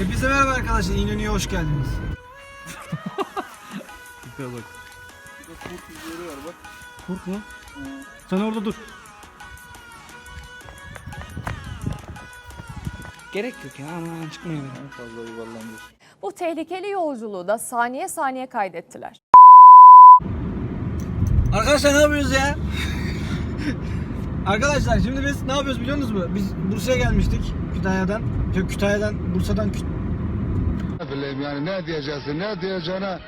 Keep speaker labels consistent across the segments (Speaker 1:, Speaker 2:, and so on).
Speaker 1: Hepinize merhaba arkadaşlar. İnönü'ye hoş geldiniz.
Speaker 2: Tipe bak.
Speaker 1: Kurt mu? Sen orada dur. Gerek yok ya aman çıkmayın.
Speaker 2: Fazla yuvarlanmış.
Speaker 3: Bu tehlikeli yolculuğu da saniye saniye kaydettiler.
Speaker 1: Arkadaşlar ne yapıyoruz ya? Arkadaşlar şimdi biz ne yapıyoruz biliyor musunuz mu? Biz Bursa'ya gelmiştik Kütahya'dan. Yok Kütahya'dan, Bursa'dan Kü-
Speaker 4: Ne bileyim yani ne diyeceksin ne diyeceğine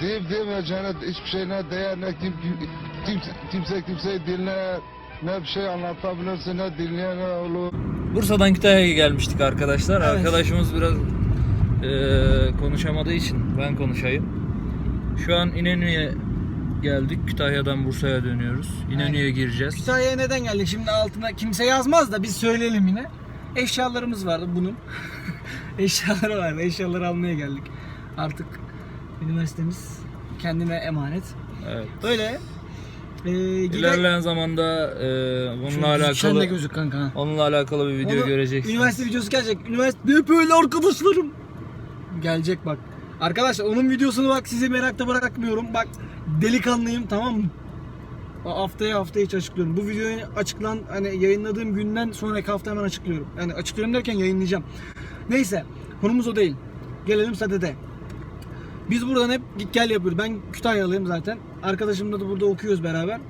Speaker 4: deyip demeyeceğine hiçbir şey ne değer ne kim, kim, kimse, kimse kimseyi dinler ne bir şey anlatabilirsin ne dinleyen ne olur.
Speaker 2: Bursa'dan Kütahya'ya gelmiştik arkadaşlar.
Speaker 1: Evet.
Speaker 2: Arkadaşımız biraz eee, konuşamadığı için ben konuşayım. Şu an İnönü'ye geldik. Kütahya'dan Bursa'ya dönüyoruz. İnönü'ye gireceğiz.
Speaker 1: Kütahya'ya neden geldik? Şimdi altına kimse yazmaz da biz söyleyelim yine. Eşyalarımız vardı bunun. Eşyaları vardı. Eşyaları almaya geldik. Artık üniversitemiz kendine emanet.
Speaker 2: Evet.
Speaker 1: Böyle ee, gide-
Speaker 2: İlerleyen zamanda bununla
Speaker 1: Sen de
Speaker 2: alakalı
Speaker 1: gözük kanka. ha.
Speaker 2: onunla alakalı bir video
Speaker 1: Onu-
Speaker 2: göreceksiniz.
Speaker 1: Üniversite videosu gelecek. Üniversite hep öyle arkadaşlarım. Gelecek bak. Arkadaşlar onun videosunu bak sizi merakta bırakmıyorum. Bak delikanlıyım tamam mı? Haftaya haftaya hiç açıklıyorum. Bu videoyu açıklan hani yayınladığım günden sonraki hafta hemen açıklıyorum. Yani açıklıyorum derken yayınlayacağım. Neyse konumuz o değil. Gelelim sadede. Biz buradan hep git gel yapıyoruz. Ben Kütahyalıyım zaten. Arkadaşımla da burada okuyoruz beraber.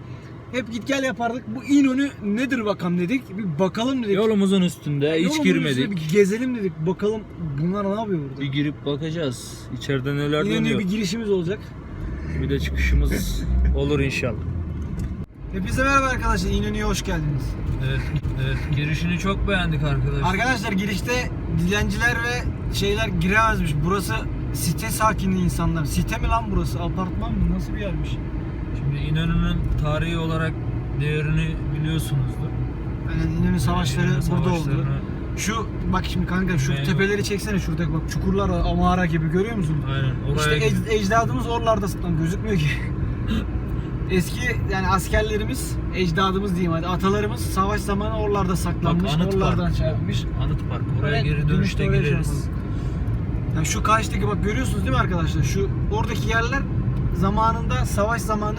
Speaker 1: Hep git gel yapardık. Bu İnönü nedir bakalım dedik. Bir bakalım dedik.
Speaker 2: Yolumuzun üstünde hiç
Speaker 1: Yolun
Speaker 2: girmedik.
Speaker 1: üstüne Bir gezelim dedik. Bakalım bunlar ne yapıyor burada.
Speaker 2: Bir girip bakacağız. İçeride neler
Speaker 1: İnönü'ye
Speaker 2: dönüyor.
Speaker 1: bir girişimiz olacak.
Speaker 2: Bir de çıkışımız olur inşallah.
Speaker 1: Hepinize merhaba arkadaşlar. İnönü'ye hoş geldiniz.
Speaker 2: Evet, evet. Girişini çok beğendik arkadaşlar.
Speaker 1: Arkadaşlar girişte dilenciler ve şeyler giremezmiş. Burası site sakini insanlar. Site mi lan burası? Apartman mı? Nasıl bir yermiş?
Speaker 2: Şimdi İnönü'nün tarihi olarak değerini biliyorsunuzdur.
Speaker 1: Yani İnönü savaşları
Speaker 2: İnönü
Speaker 1: burada oldu. Şu bak şimdi kanka şu
Speaker 2: Meyve-
Speaker 1: tepeleri çeksene şuradaki bak çukurlar var, amara gibi görüyor musun?
Speaker 2: Aynen oraya
Speaker 1: İşte ec- ecdadımız oralarda lan gözükmüyor ki. Eski yani askerlerimiz, ecdadımız diyeyim hadi atalarımız savaş zamanı oralarda saklanmış,
Speaker 2: Bak, anıt
Speaker 1: oralardan
Speaker 2: park.
Speaker 1: şey yapmış.
Speaker 2: Anıt Park. Oraya
Speaker 1: Evet,
Speaker 2: geri
Speaker 1: dönüşte oraya
Speaker 2: gireriz.
Speaker 1: Yani şu karşıdaki bak görüyorsunuz değil mi arkadaşlar? Şu oradaki yerler zamanında savaş zamanı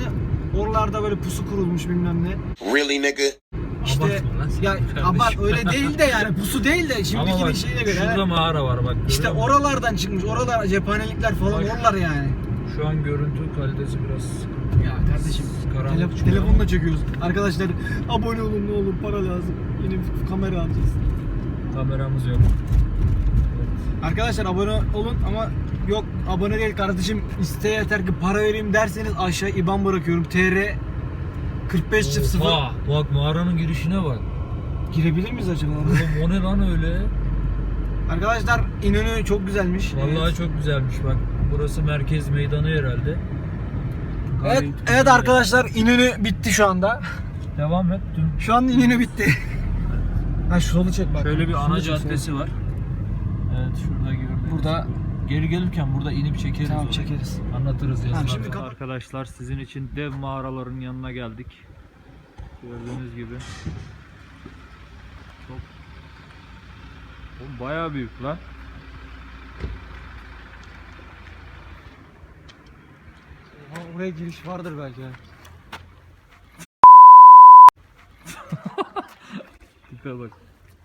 Speaker 1: oralarda böyle pusu kurulmuş bilmem ne.
Speaker 5: Really, nigga?
Speaker 1: İşte
Speaker 2: Abartma lan sen
Speaker 1: ya
Speaker 2: kardeşim.
Speaker 1: abart öyle değil de yani pusu değil de
Speaker 2: Ama
Speaker 1: şimdiki
Speaker 2: bak
Speaker 1: bir şeyine göre.
Speaker 2: şurada mağara var bak.
Speaker 1: İşte
Speaker 2: görüyor musun?
Speaker 1: oralardan çıkmış. Oralar cephanelikler falan
Speaker 2: Bak.
Speaker 1: oralar yani.
Speaker 2: Şu an görüntü kalitesi biraz
Speaker 1: Ya kardeşim
Speaker 2: karanlık çıkıyor.
Speaker 1: telefonla çekiyoruz. Arkadaşlar abone olun ne olur para lazım. Yeni bir kamera alacağız.
Speaker 2: Kameramız yok.
Speaker 1: Arkadaşlar abone olun ama yok abone değil kardeşim isteğe yeter ki para vereyim derseniz aşağı IBAN bırakıyorum. TR 4500
Speaker 2: Oha, bak mağaranın girişine bak.
Speaker 1: Girebilir miyiz acaba?
Speaker 2: Oğlum o ne lan öyle?
Speaker 1: Arkadaşlar İnönü çok güzelmiş.
Speaker 2: Vallahi
Speaker 1: evet.
Speaker 2: çok güzelmiş bak. Burası merkez meydanı herhalde.
Speaker 1: Evet,
Speaker 2: Gayet
Speaker 1: evet
Speaker 2: güzel.
Speaker 1: arkadaşlar İnönü bitti şu anda.
Speaker 2: Devam et. Dün
Speaker 1: Şu an İnönü bitti. ha şu solu çek bak.
Speaker 2: Şöyle bir ana
Speaker 1: çek, solu.
Speaker 2: caddesi var. Evet şurada gördüğünüz.
Speaker 1: Burada
Speaker 2: Geri gelirken burada inip çekeriz.
Speaker 1: tamam
Speaker 2: orayı.
Speaker 1: çekeriz.
Speaker 2: Anlatırız
Speaker 1: Tamam,
Speaker 2: yazılarda.
Speaker 1: şimdi
Speaker 2: Arkadaşlar sizin için dev mağaraların yanına geldik. Gördüğünüz gibi. Çok Oğlum bayağı büyük lan.
Speaker 1: Ha, oraya giriş vardır belki.
Speaker 2: Tipe bak.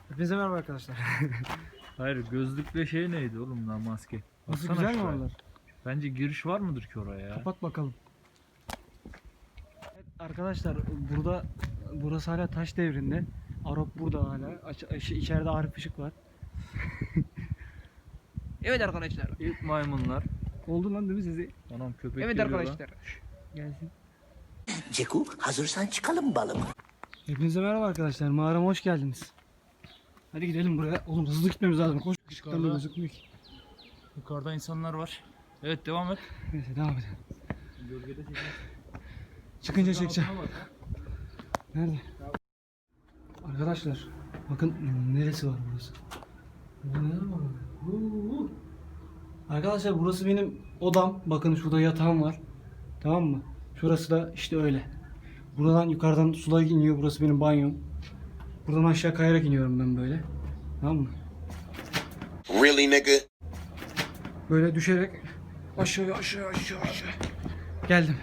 Speaker 1: Hepinize merhaba arkadaşlar.
Speaker 2: Hayır gözlükle şey neydi oğlum lan maske.
Speaker 1: Nasıl
Speaker 2: Baksana
Speaker 1: güzel mi
Speaker 2: şuraya.
Speaker 1: oralar?
Speaker 2: Bence giriş var mıdır ki oraya ya?
Speaker 1: Kapat bakalım. Evet, arkadaşlar burada burası hala taş devrinde. Arap burada hala. Aç, aç- içeride Arif Işık var. evet arkadaşlar.
Speaker 2: İlk maymunlar.
Speaker 1: Oldu lan değil mi sizi?
Speaker 2: Anam köpek
Speaker 1: Evet
Speaker 2: geliyor lan.
Speaker 1: arkadaşlar. Gelsin.
Speaker 5: Ceku, hazırsan çıkalım balım.
Speaker 1: Hepinize merhaba arkadaşlar. Mağarama hoş geldiniz. Hadi gidelim buraya. Oğlum hızlı gitmemiz lazım. Koş. Işıklarla
Speaker 2: Yukarıda.
Speaker 1: gözükmüyor ki.
Speaker 2: Yukarıda insanlar var. Evet devam et.
Speaker 1: Neyse devam edelim.
Speaker 2: Gölgede
Speaker 1: Çıkınca çekeceğim. Nerede? Arkadaşlar bakın neresi var burası? Burada neler var? Huu. Arkadaşlar burası benim odam. Bakın şurada yatağım var. Tamam mı? Şurası da işte öyle. Buradan yukarıdan sular iniyor. Burası benim banyom. Buradan aşağı kayarak iniyorum ben böyle. Tamam mı?
Speaker 5: Really, nigga?
Speaker 1: Böyle düşerek aşağı aşağı aşağı aşağı. Geldim.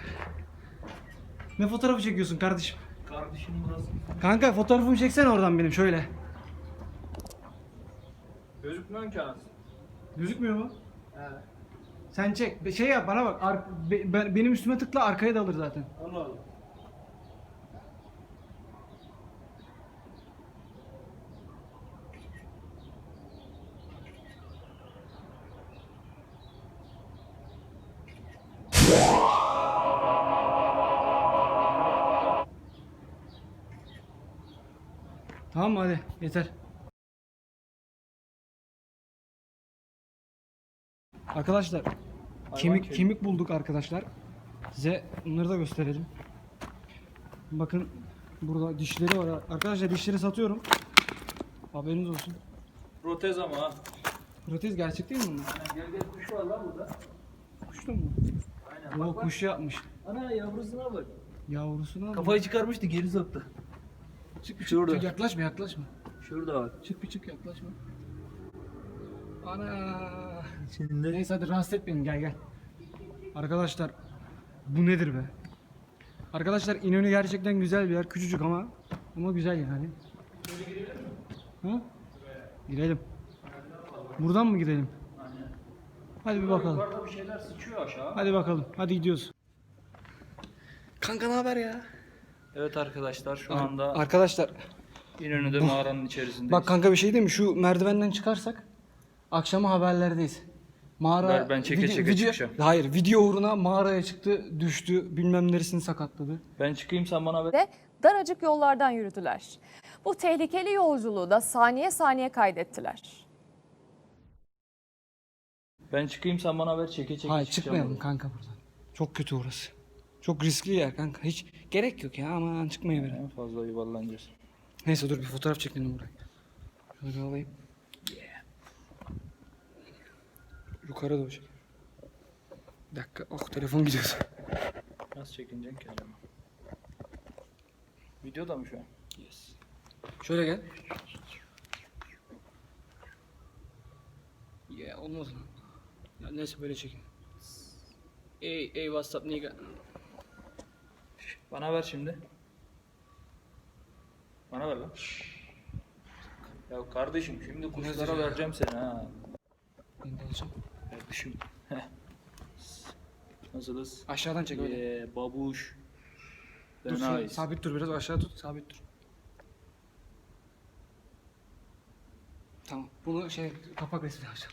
Speaker 1: Ne fotoğrafı çekiyorsun kardeşim?
Speaker 2: Kardeşim burası.
Speaker 1: Kanka fotoğrafımı çeksene oradan benim şöyle.
Speaker 2: Gözükmüyor ki anasını.
Speaker 1: Gözükmüyor mu? Sen çek. Şey yap bana bak. Ar- be- ben- benim üstüme tıkla arkaya da alır zaten.
Speaker 2: Allah Allah.
Speaker 1: Arkadaşlar kemik
Speaker 2: kemiği.
Speaker 1: kemik bulduk arkadaşlar. Size bunları da gösterelim. Bakın burada dişleri var. Arkadaşlar dişleri satıyorum. Haberiniz olsun.
Speaker 2: Protez ama ha.
Speaker 1: Protez gerçek değil mi bunlar?
Speaker 2: Gel gel kuş var lan burada.
Speaker 1: Kuş da mı?
Speaker 2: Aynen.
Speaker 1: O kuş yapmış.
Speaker 2: Ana yavrusuna bak.
Speaker 1: Yavrusunu al.
Speaker 2: Kafayı çıkarmıştı geri soktu. Çık bir şurada.
Speaker 1: Çık, yaklaşma yaklaşma.
Speaker 2: Şurada bak.
Speaker 1: Çık bir çık yaklaşma. Ana.
Speaker 2: İçinde.
Speaker 1: Neyse hadi rahatsız etmeyin gel gel. Arkadaşlar bu nedir be? Arkadaşlar İnönü gerçekten güzel bir yer. Küçücük ama ama güzel yani. Ha? Girelim. Buradan mı gidelim? Hadi bir bakalım.
Speaker 2: Yukarıda bir şeyler sıçıyor aşağı.
Speaker 1: Hadi bakalım. Hadi gidiyoruz. Kanka ne haber ya?
Speaker 2: Evet arkadaşlar şu anda
Speaker 1: Arkadaşlar
Speaker 2: İnönü'de mağaranın içerisindeyiz.
Speaker 1: bak kanka bir şey değil mi? Şu merdivenden çıkarsak akşama haberlerdeyiz. Mağara
Speaker 2: Ver, ben çeke çeke çıkacağım.
Speaker 1: Hayır, video uğruna mağaraya çıktı, düştü, bilmem neresini sakatladı.
Speaker 2: Ben çıkayım sen bana ver.
Speaker 3: Ve daracık yollardan yürüdüler. Bu tehlikeli yolculuğu da saniye saniye kaydettiler.
Speaker 2: Ben çıkayım sen bana ver çeke çeke
Speaker 1: Hayır,
Speaker 2: çıkacağım
Speaker 1: çıkmayalım kanka buradan. Çok kötü orası. Çok riskli yer kanka. Hiç gerek yok ya aman çıkmaya verelim.
Speaker 2: En fazla yuvarlanacağız.
Speaker 1: Neyse dur bir fotoğraf çekelim buraya. Şöyle bir alayım. Yukarı doğru çek. Bir dakika. Oh telefon gidiyor.
Speaker 2: Nasıl çekineceksin ki acaba? Videoda mı şu an?
Speaker 1: Yes. Şöyle gel. Yeah olmaz lan. Ya neyse böyle çekin. Ey ey WhatsApp nigga.
Speaker 2: Bana ver şimdi. Bana ver lan. Ya kardeşim şimdi kuşlara
Speaker 1: ya?
Speaker 2: vereceğim seni ha.
Speaker 1: Ben de alacağım.
Speaker 2: Heh. Nasılız?
Speaker 1: Aşağıdan çek öyle.
Speaker 2: Eee babuş.
Speaker 1: Dur,
Speaker 2: ait.
Speaker 1: sabit dur biraz aşağı tut sabit dur. Tamam bunu şey kapak resmi alacağım.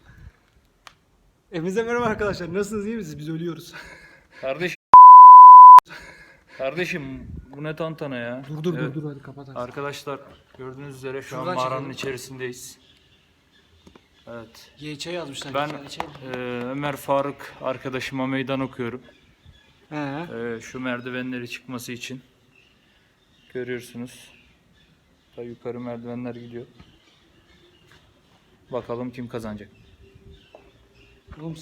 Speaker 1: Evinize merhaba arkadaşlar nasılsınız iyi misiniz biz ölüyoruz.
Speaker 2: Kardeşim. Kardeşim bu ne tantana ya?
Speaker 1: dur dur
Speaker 2: Evet.
Speaker 1: dur dur hadi kapat hadi.
Speaker 2: Arkadaşlar gördüğünüz üzere şu
Speaker 1: Şuradan
Speaker 2: an mağaranın
Speaker 1: çekelim.
Speaker 2: içerisindeyiz. Evet.
Speaker 1: YÇ yazmışlar.
Speaker 2: Ben eee, Ömer Faruk arkadaşıma meydan okuyorum.
Speaker 1: He.
Speaker 2: Eee, şu merdivenleri çıkması için. Görüyorsunuz. Da yukarı merdivenler gidiyor. Bakalım kim kazanacak.
Speaker 1: Oğlum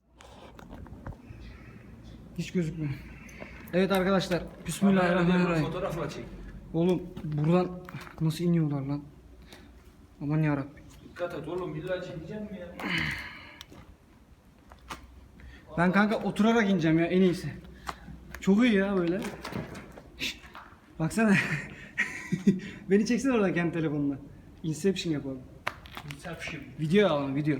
Speaker 1: Hiç gözükmüyor. Evet arkadaşlar. Bismillahirrahmanirrahim.
Speaker 2: Fotoğrafla çek.
Speaker 1: Oğlum buradan nasıl iniyorlar lan? Aman yarabbim.
Speaker 2: Dikkat et oğlum illa çekeceğim mi ya?
Speaker 1: Ben kanka oturarak ineceğim ya en iyisi. Çok iyi ya böyle. Şşt, Baksana. Beni çeksene oradan kendi telefonuna. Inception yapalım.
Speaker 2: Inception.
Speaker 1: Video alalım video.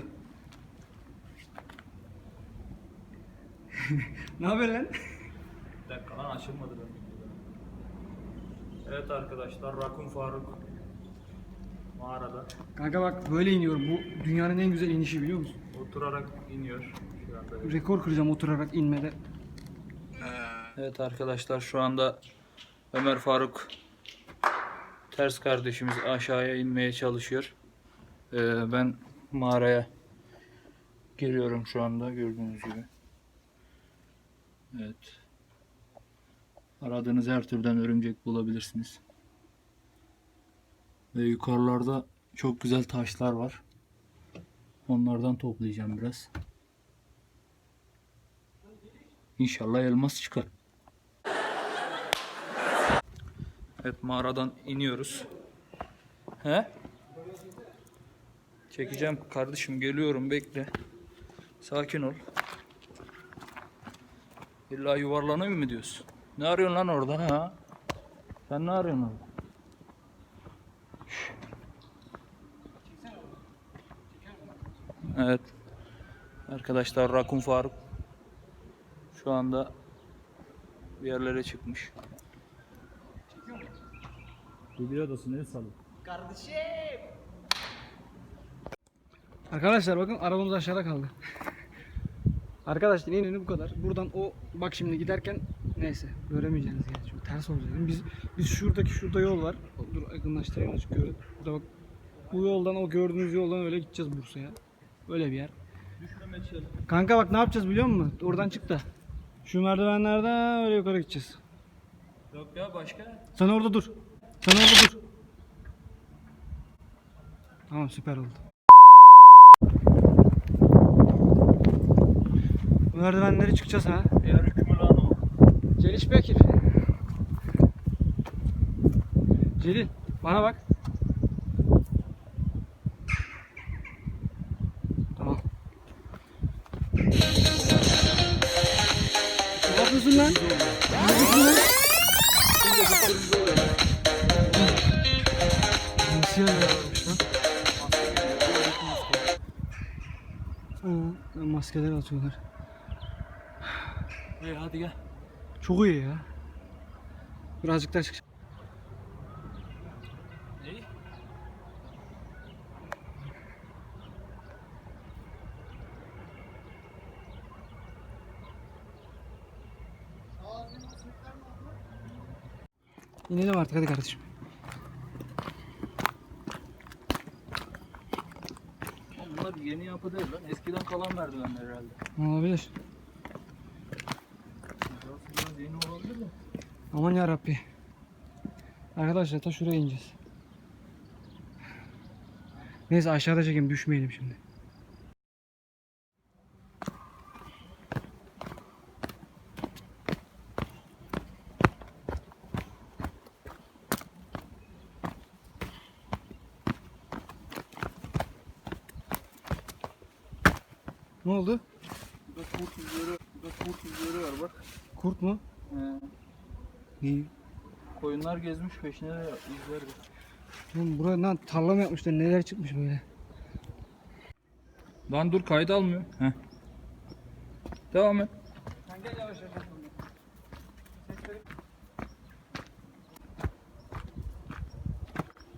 Speaker 1: ne haber lan?
Speaker 2: Bir dakika lan açılmadı ben. Evet arkadaşlar Rakun Faruk mağarada
Speaker 1: Kanka bak böyle iniyorum. Bu dünyanın en güzel inişi biliyor musun?
Speaker 2: oturarak iniyor şu anda.
Speaker 1: Rekor kıracağım oturarak inmede.
Speaker 2: Evet arkadaşlar şu anda Ömer Faruk ters kardeşimiz aşağıya inmeye çalışıyor. Ee, ben mağaraya giriyorum şu anda gördüğünüz gibi. Evet. Aradığınız her türden örümcek bulabilirsiniz. Ve yukarılarda çok güzel taşlar var. Onlardan toplayacağım biraz. İnşallah elmas çıkar. Evet mağaradan iniyoruz. He? Çekeceğim kardeşim geliyorum bekle. Sakin ol. İlla yuvarlanayım mı diyorsun? Ne arıyorsun lan orada ha? Sen ne arıyorsun orada? Evet. Arkadaşlar Rakun Faruk şu anda bir yerlere çıkmış. Bilgi odası ne salı?
Speaker 1: Arkadaşlar bakın arabamız aşağıda kaldı. Arkadaşlar yine bu kadar. Buradan o bak şimdi giderken neyse göremeyeceğiniz yani çünkü ters olacak. Biz biz şuradaki şurada yol var. Dur yakınlaştırayım açık görün. Burada bak bu yoldan o gördüğünüz yoldan öyle gideceğiz Bursa'ya. Öyle bir yer. Kanka bak ne yapacağız biliyor musun? Oradan çık da. Şu merdivenlerden öyle yukarı gideceğiz.
Speaker 2: Yok ya başka?
Speaker 1: Sen orada dur. Sen orada dur. Tamam süper oldu. Bu merdivenleri çıkacağız ha.
Speaker 2: Eğer hükmü lan o.
Speaker 1: Celiş Bekir. Celil bana bak. Yapıyorsun lan? Nasıl yapmış lan? Aa, maskeler atıyorlar.
Speaker 2: İyi hadi gel.
Speaker 1: Çok iyi ya. Birazcık daha çık. İnelim artık hadi kardeşim.
Speaker 2: Bunlar yeni yapı değil lan. Eskiden kalan merdivenler herhalde.
Speaker 1: Olabilir.
Speaker 2: Biraz yeni olabilir mi?
Speaker 1: Aman ya Rabbi. Arkadaşlar ta şuraya ineceğiz. Neyse aşağıda çekeyim düşmeyelim şimdi. Ne oldu?
Speaker 2: Burada kurt izleri, burada kurt izleri var bak.
Speaker 1: Kurt mu?
Speaker 2: He.
Speaker 1: İyi.
Speaker 2: Koyunlar gezmiş peşine de izler.
Speaker 1: Oğlum buradan tarla mı yapmışlar? Neler çıkmış böyle?
Speaker 2: Lan dur kaydı almıyor. Heh. Devam et.
Speaker 1: Sen gel yavaş yavaş.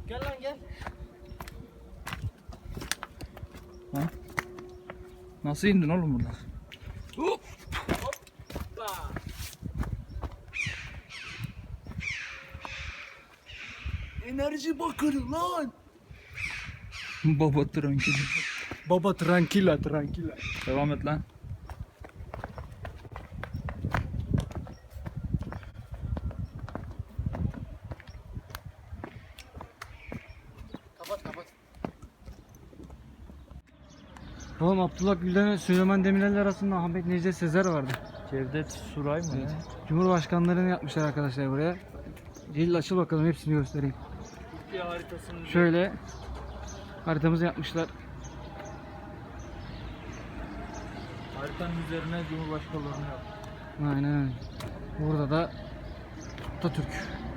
Speaker 1: Gel lan gel.
Speaker 2: Nasıl indin oğlum buradan?
Speaker 1: Enerji bakır lan.
Speaker 2: Baba tranquilo.
Speaker 1: Baba tranquila tranquila.
Speaker 2: Devam et lan.
Speaker 1: Kapat kapat. Oğlum Abdullah Gül'den Süleyman Demirel arasında Ahmet Necdet Sezer vardı.
Speaker 2: Cevdet Suray mı?
Speaker 1: Evet. Cumhurbaşkanlarını yapmışlar arkadaşlar buraya. Celil açıl bakalım hepsini göstereyim.
Speaker 2: Türkiye haritasını
Speaker 1: Şöyle haritamızı yapmışlar.
Speaker 2: haritanın üzerine Cumhurbaşkanlarını yap.
Speaker 1: Aynen öyle. Burada da Atatürk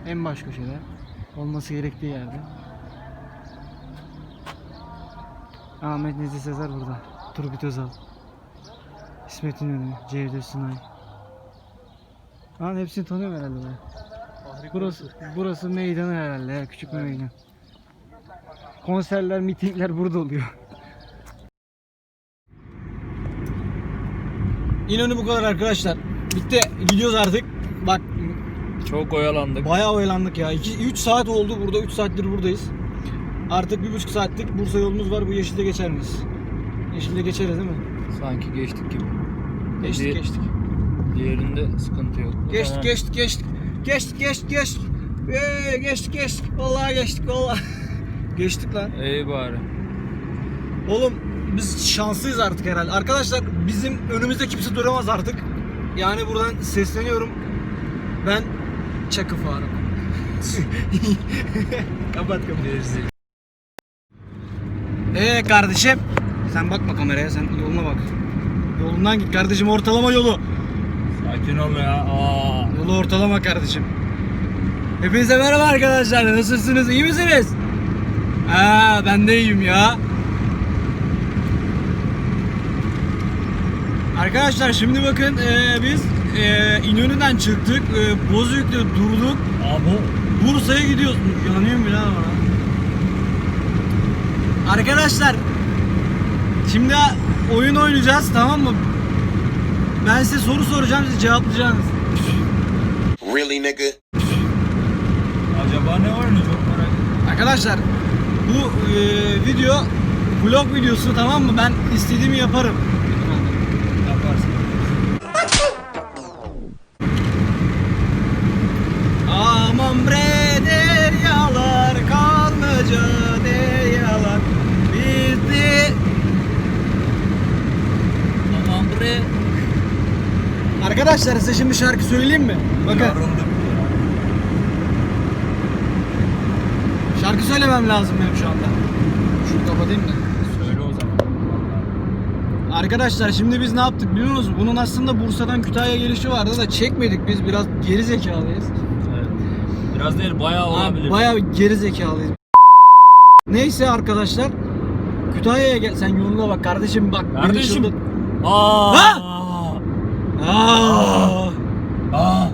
Speaker 1: en baş köşede. Olması gerektiği yerde. Ahmet Necdet Sezer burada. Turgut Özal. İsmet İnönü, Cevdet Sunay. Lan hepsini tanıyorum herhalde ben. Burası, burası meydanı herhalde ya, küçük bir meydan. Konserler, mitingler burada oluyor. İnönü bu kadar arkadaşlar. Bitti. Gidiyoruz artık. Bak
Speaker 2: Çok oyalandık.
Speaker 1: bayağı oyalandık ya. 3 saat oldu burada. 3 saattir buradayız. Artık bir buçuk saatlik Bursa yolumuz var. Bu Yeşil'de geçer miyiz? Yeşil'de geçeriz değil mi?
Speaker 2: Sanki geçtik gibi.
Speaker 1: Geçtik
Speaker 2: Di-
Speaker 1: geçtik.
Speaker 2: Diğerinde sıkıntı yok.
Speaker 1: Geçtik geçtik geçtik. Geçtik geçtik geçtik. Ee, geçtik geçtik. Vallahi geçtik vallahi. geçtik lan.
Speaker 2: İyi bari.
Speaker 1: Oğlum biz şanslıyız artık herhalde. Arkadaşlar bizim önümüzde kimse duramaz artık. Yani buradan sesleniyorum. Ben Çakı Faruk. kapat kapat. Ee kardeşim. Sen bakma kameraya sen yoluna bak. Yolundan git kardeşim ortalama yolu.
Speaker 2: Sakin ol ya. Aa.
Speaker 1: Yolu ortalama kardeşim. Hepinize merhaba arkadaşlar. Nasılsınız? İyi misiniz? Aa ben de iyiyim ya. Arkadaşlar şimdi bakın eee, biz eee İnönü'den çıktık. Eee Bozüyük'te durduk.
Speaker 2: Abo.
Speaker 1: Bursa'ya gidiyoruz. Yanıyor mu lan bana? Arkadaşlar şimdi oyun oynayacağız tamam mı? Ben size soru soracağım siz cevaplayacaksınız.
Speaker 5: Really, nigga?
Speaker 2: Acaba ne oyunu çok merak.
Speaker 1: Arkadaşlar bu e, video vlog videosu tamam mı? Ben istediğimi yaparım.
Speaker 2: Yaparsın.
Speaker 1: Aman bre deryalar kalmaca deryalar bizi
Speaker 2: Aman bre.
Speaker 1: Arkadaşlar size şimdi şarkı söyleyeyim mi? Bakın
Speaker 2: Yoruldum.
Speaker 1: şarkı söylemem lazım benim şu anda. Şunu kapatayım da.
Speaker 2: Söyle o zaman.
Speaker 1: Arkadaşlar şimdi biz ne yaptık biliyor musunuz? Bunun aslında Bursa'dan Kütahya gelişi vardı da çekmedik biz biraz geri zekalıyız.
Speaker 2: Evet. Biraz değil bayağı olabilir.
Speaker 1: Abi, bayağı geri zekalıyız. Neyse arkadaşlar Kütahya'ya gel sen yoluna bak kardeşim bak.
Speaker 2: Kardeşim. Aa.
Speaker 1: Ha! Aa!
Speaker 2: Aa.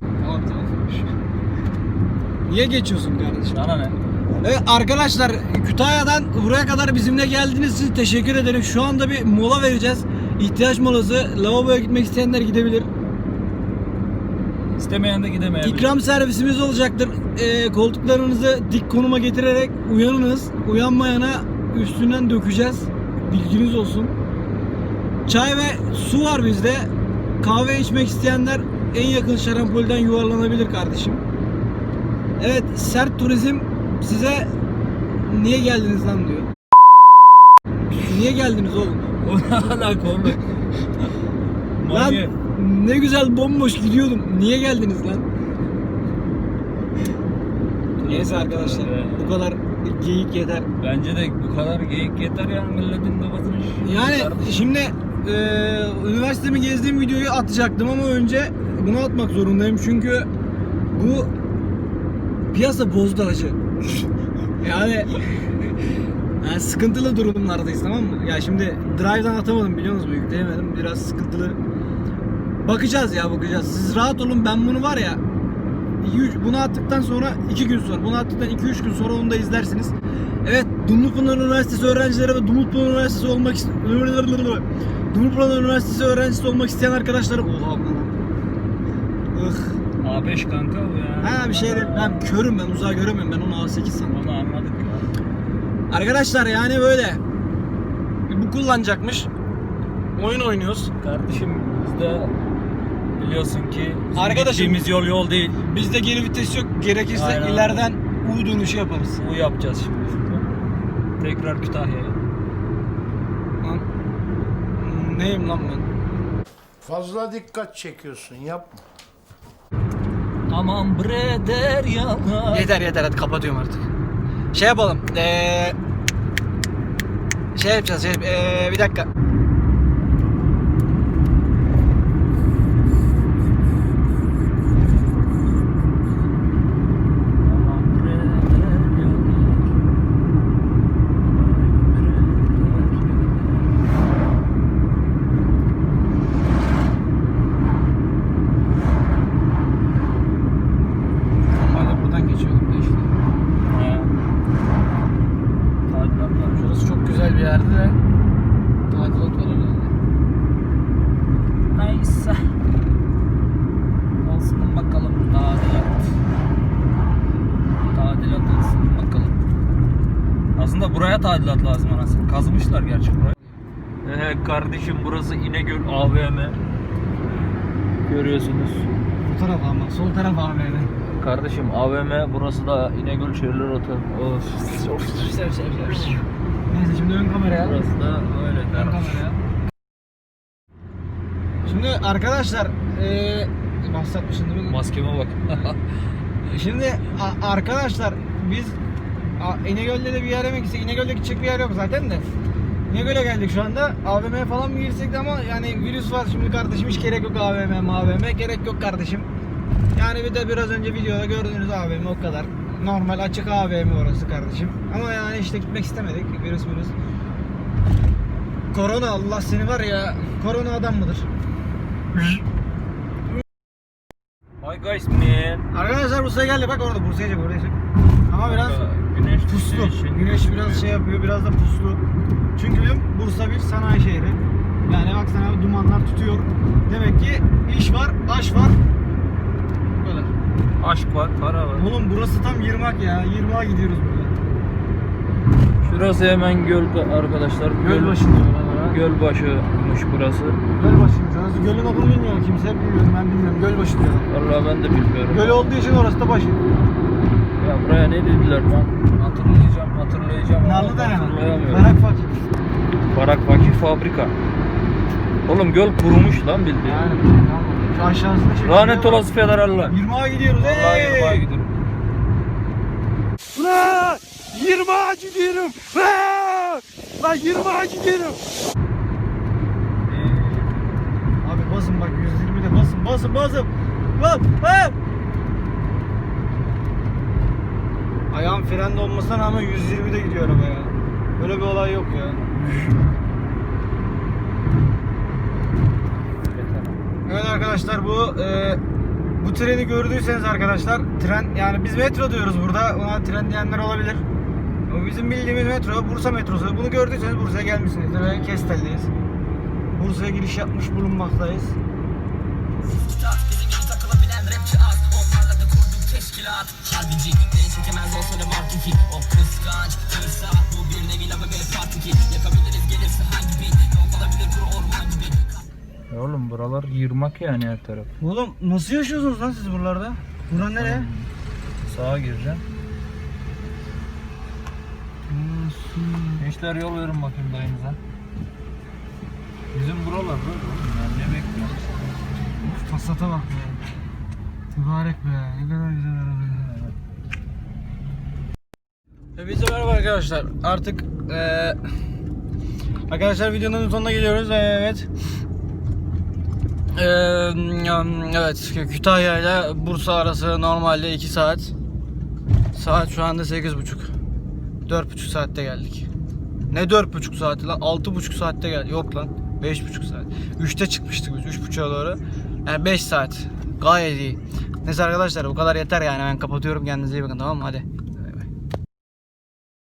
Speaker 1: Tamam tamam. Niye geçiyorsun kardeşim?
Speaker 2: Sana ne?
Speaker 1: Evet arkadaşlar Kütahya'dan buraya kadar bizimle geldiğiniz için teşekkür ederim. Şu anda bir mola vereceğiz. İhtiyaç molası. Lavaboya gitmek isteyenler gidebilir.
Speaker 2: İstemeyen de gidemeyebilir.
Speaker 1: İkram servisimiz olacaktır. Ee, koltuklarınızı dik konuma getirerek uyanınız. Uyanmayana üstünden dökeceğiz. Bilginiz olsun. Çay ve su var bizde. Kahve içmek isteyenler en yakın şarampolden yuvarlanabilir kardeşim. Evet sert turizm size niye geldiniz lan diyor. Niye geldiniz oğlum?
Speaker 2: O ne alaka oğlum?
Speaker 1: Lan
Speaker 2: Manyak.
Speaker 1: ne güzel bomboş gidiyordum. Niye geldiniz lan? Neyse arkadaşlar bu kadar geyik yeter.
Speaker 2: Bence de bu kadar geyik yeter ya milletin kafasını
Speaker 1: Yani şimdi e, üniversitemi gezdiğim videoyu atacaktım ama önce bunu atmak zorundayım çünkü bu piyasa bozdu acı. yani, yani sıkıntılı durumlardayız tamam mı? Ya şimdi drive'dan atamadım biliyor musunuz? Yükleyemedim. Biraz sıkıntılı. Bakacağız ya bakacağız. Siz rahat olun ben bunu var ya bunu attıktan sonra 2 gün sonra, bunu attıktan 2-3 gün sonra onu da izlersiniz. Evet, Dumlupınar Üniversitesi öğrencileri ve Dumlupınar Üniversitesi olmak ist- Dumlupınar Üniversitesi öğrencisi olmak isteyen arkadaşlar Oha. Ih.
Speaker 2: A5 kanka bu ya.
Speaker 1: Ha bir şey de ben körüm ben uzağa göremiyorum ben onu A8 sandım.
Speaker 2: Onu anladık ya.
Speaker 1: Arkadaşlar yani böyle bu kullanacakmış. Oyun oynuyoruz.
Speaker 2: Kardeşim bizde biliyorsun ki bizim
Speaker 1: Arkadaşım-
Speaker 2: gittiğimiz yol yol değil.
Speaker 1: Bizde geri vites yok. Gerekirse
Speaker 2: Aynen.
Speaker 1: ileriden U dönüşü yaparız.
Speaker 2: Bu yapacağız şimdi şurada. Tekrar Kütahya'ya.
Speaker 1: Lan neyim lan ben?
Speaker 6: Fazla dikkat çekiyorsun yapma.
Speaker 2: Aman bre deryalar.
Speaker 1: Yeter yeter hadi kapatıyorum artık. Şey yapalım. Ee, şey yapacağız. Şey, ee, bir dakika.
Speaker 2: Aman bre deryalar.
Speaker 1: Normalde buradan geçiyordum da işte.
Speaker 2: Ha. Tadilat var.
Speaker 1: Şurası çok güzel bir yerdi de. Tadilat var herhalde.
Speaker 2: Neyse. Olsun bakalım tadilat. Tadilat olsun bakalım. Aslında buraya tadilat lazım anasını. Kazmışlar gerçi burayı. Ee, kardeşim burası İnegöl AVM. Görüyorsunuz.
Speaker 1: Bu taraf ama sol taraf AVM.
Speaker 2: Kardeşim AVM burası da İnegöl
Speaker 1: sev sev. Neyse şimdi ön kameraya.
Speaker 2: Burası da öyle
Speaker 1: Ön kameraya. Şimdi arkadaşlar eee bahsetmişim değil mi?
Speaker 2: Maskeme bak.
Speaker 1: Şimdi arkadaşlar biz A- İnegöl'de de bir yere mi gitsek? İnegöl'de gidecek bir yer yok zaten de. İnegöl'e geldik şu anda. AVM'ye falan mı girsek de ama yani virüs var şimdi kardeşim hiç gerek yok AVM, AVM gerek yok kardeşim. Yani bir de biraz önce videoda gördüğünüz AVM o kadar. Normal açık AVM orası kardeşim. Ama yani işte gitmek istemedik. Virüs virüs. Korona Allah seni var ya. Korona adam mıdır?
Speaker 2: Hi guys man.
Speaker 1: Arkadaşlar Bursa'ya geldi bak orada Bursa'ya çek oraya çek. Ama biraz
Speaker 2: güneş
Speaker 1: puslu.
Speaker 2: için-
Speaker 1: Güneş biraz şey yapıyor biraz da puslu. Çünkü biliyorum Bursa bir sanayi şehri. Yani baksana dumanlar tutuyor. Demek ki iş var, aş var. Bu kadar.
Speaker 2: Aşk var, para var.
Speaker 1: Oğlum burası tam Yırmak ya. Yırmak'a gidiyoruz burada.
Speaker 2: Şurası hemen göl arkadaşlar.
Speaker 1: Gölbaşı diyorlar. ha.
Speaker 2: Gölbaşı'mış burası.
Speaker 1: Gölbaşı'ymış. Orası gölün adını bilmiyor kimse. Bilmiyorum ben bilmiyorum. Gölbaşı diyor.
Speaker 2: Vallahi ben de bilmiyorum.
Speaker 1: Göl olduğu için orası da başı.
Speaker 2: Ya buraya ne dediler lan? Hatırlayacağım, hatırlayacağım.
Speaker 1: Narlı da.
Speaker 2: Hatırlayamıyorum.
Speaker 1: Merak fakir.
Speaker 2: Barak Fakir Fabrika. Oğlum göl kurumuş lan bildiğin.
Speaker 1: Yani tamam. Şu aşağısında şey.
Speaker 2: Lanet olası federaller.
Speaker 1: Yırmak'a gidiyoruz.
Speaker 2: Vallahi
Speaker 1: hey!
Speaker 2: yırmağa gidiyorum.
Speaker 1: Ulan! Yırmak'a gidiyorum. Lan! Lan Yırmak'a gidiyorum. Abi basın bak 120'de basın basın basın. Lan lan. Ayağım frende olmasına rağmen 120'de gidiyor araba ya. Böyle bir olay yok ya. Evet arkadaşlar bu e, bu treni gördüyseniz arkadaşlar tren yani biz metro diyoruz burada ona tren diyenler olabilir. Ama bizim bildiğimiz metro Bursa metrosu. Bunu gördüyseniz Bursa'ya gelmişsinizdir ve Kestel'deyiz. Bursa'ya giriş yapmış bulunmaktayız.
Speaker 7: Takılabilen rapçi az teşkilat Harbici beni çekemez olsa da mark iki O kıskanç fırsat Bu bir nevi lava böyle part iki Yakabiliriz gelirse hangi beat Yok olabilir kuru orman gibi
Speaker 2: Ya oğlum buralar yırmak yani her taraf.
Speaker 1: Oğlum nasıl yaşıyorsunuz lan siz buralarda? Bura nereye?
Speaker 2: Sağa gireceğim. Gençler yol verin bakayım dayınıza. Bizim buralar böyle oğlum ya ne bekliyorsun?
Speaker 1: Uf, Passat'a bak be. Mübarek be. Ne kadar güzel araba. Hepinize merhaba arkadaşlar. Artık eee arkadaşlar videonun sonuna geliyoruz. Evet. Eee, evet Kütahya ile Bursa arası normalde 2 saat. Saat şu anda 8.30. 4.5 saatte geldik. Ne 4.5 saati lan? 6.5 saatte geldik. Yok lan. 5.5 saat. 3'te çıkmıştık biz 3.5'a doğru. Yani 5 saat. Gayet iyi. Neyse arkadaşlar bu kadar yeter yani ben kapatıyorum kendinize iyi bakın tamam mı hadi.